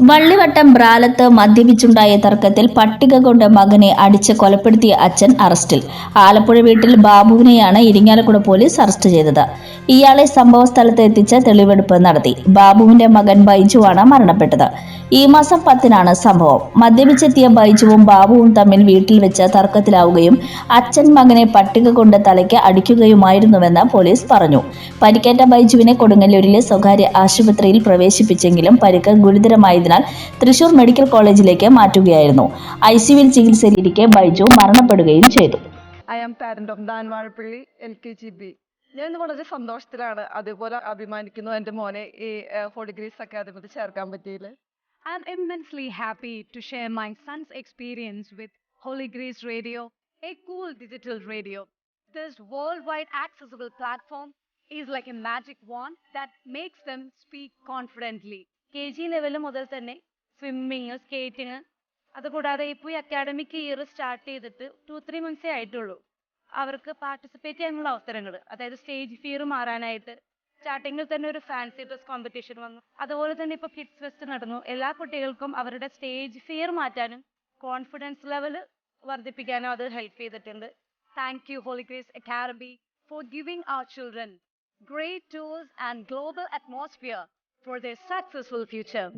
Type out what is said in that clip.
വള്ളിവട്ടം ബ്രാലത്ത് മദ്യപിച്ചുണ്ടായ തർക്കത്തിൽ പട്ടിക കൊണ്ട് മകനെ അടിച്ച് കൊലപ്പെടുത്തിയ അച്ഛൻ അറസ്റ്റിൽ. ആലപ്പുഴ വീട്ടിൽ ബാബുവിനെയാണ് ഇരിങ്ങാലക്കുട പോലീസ് അറസ്റ്റ് ചെയ്തത്. ഇയാളെ സംഭവ സ്ഥലത്ത് എത്തിച്ച് തെളിവെടുപ്പ് നടത്തി. ബാബുവിന്റെ മകൻ ബൈജുവാണ് മരണപ്പെട്ടത്. ഈ മാസം പത്തിനാണ് സംഭവം. മദ്യപിച്ചെത്തിയ ബൈജുവും ബാബുവും തമ്മിൽ വീട്ടിൽ വെച്ച് തർക്കത്തിലാവുകയും അച്ഛൻ മകനെ പട്ടിക കൊണ്ട് തലയ്ക്ക് അടിക്കുകയുമായിരുന്നുവെന്ന് പോലീസ് പറഞ്ഞു. പരിക്കേറ്റ ബൈജുവിനെ കൊടുങ്ങല്ലൂരിലെ സ്വകാര്യ ആശുപത്രിയിൽ പ്രവേശിപ്പിച്ചെങ്കിലും പരിക്ക് ആയതിനാൽ തൃശൂർ മെഡിക്കൽ കോളേജിലേക്ക് മാറ്റുകയായിരുന്നു. ഐ സിയുവിൽ ചികിത്സയിലിരിക്കെ ബൈജു മരണപ്പെടുകയും ചെയ്തു. ഞാൻ വളരെ സന്തോഷത്തിലാണ് അതുപോലെ അഭിമാനിക്കുന്നു എന്റെ മോനെ ഈ ഹോളി ഗ്രീസ് അക്കാദമിയിൽ ചേർക്കാൻ പറ്റിയില്ല I am immensely happy to share my son's experience with Holy Grace radio a cool digital radio. This world wide accessible platform is like a magic wand that makes them speak confidently. K G level മുതൽ തന്നെ swimming skating അതുകൂടാതെ ഇപ്പോൾ ഈ academic year start ചെയ്തിട്ട് two three മന്ത്സേ ആയിട്ടുള്ളൂ. അവർക്ക് participate ചെയ്യാനുള്ള അവസരങ്ങൾ അതായത് സ്റ്റേജ് ഫിയർ മാറാനായിട്ട് സ്റ്റാർട്ടിങ്ങിൽ തന്നെ ഒരു ഫാൻസി ഡ്രസ് കോമ്പറ്റീഷൻ വന്നു. അതുപോലെ തന്നെ ഇപ്പോൾ കിഡ്സ് ഫെസ്റ്റ് നടന്നു. എല്ലാ കുട്ടികൾക്കും അവരുടെ സ്റ്റേജ് ഫിയർ മാറ്റാനും കോൺഫിഡൻസ് ലെവൽ വർദ്ധിപ്പിക്കാനും അത് ഹെൽപ്പ് ചെയ്തിട്ടുണ്ട്. Thank you Holy Grace Academy for giving our children great tools and global atmosphere. for their successful future.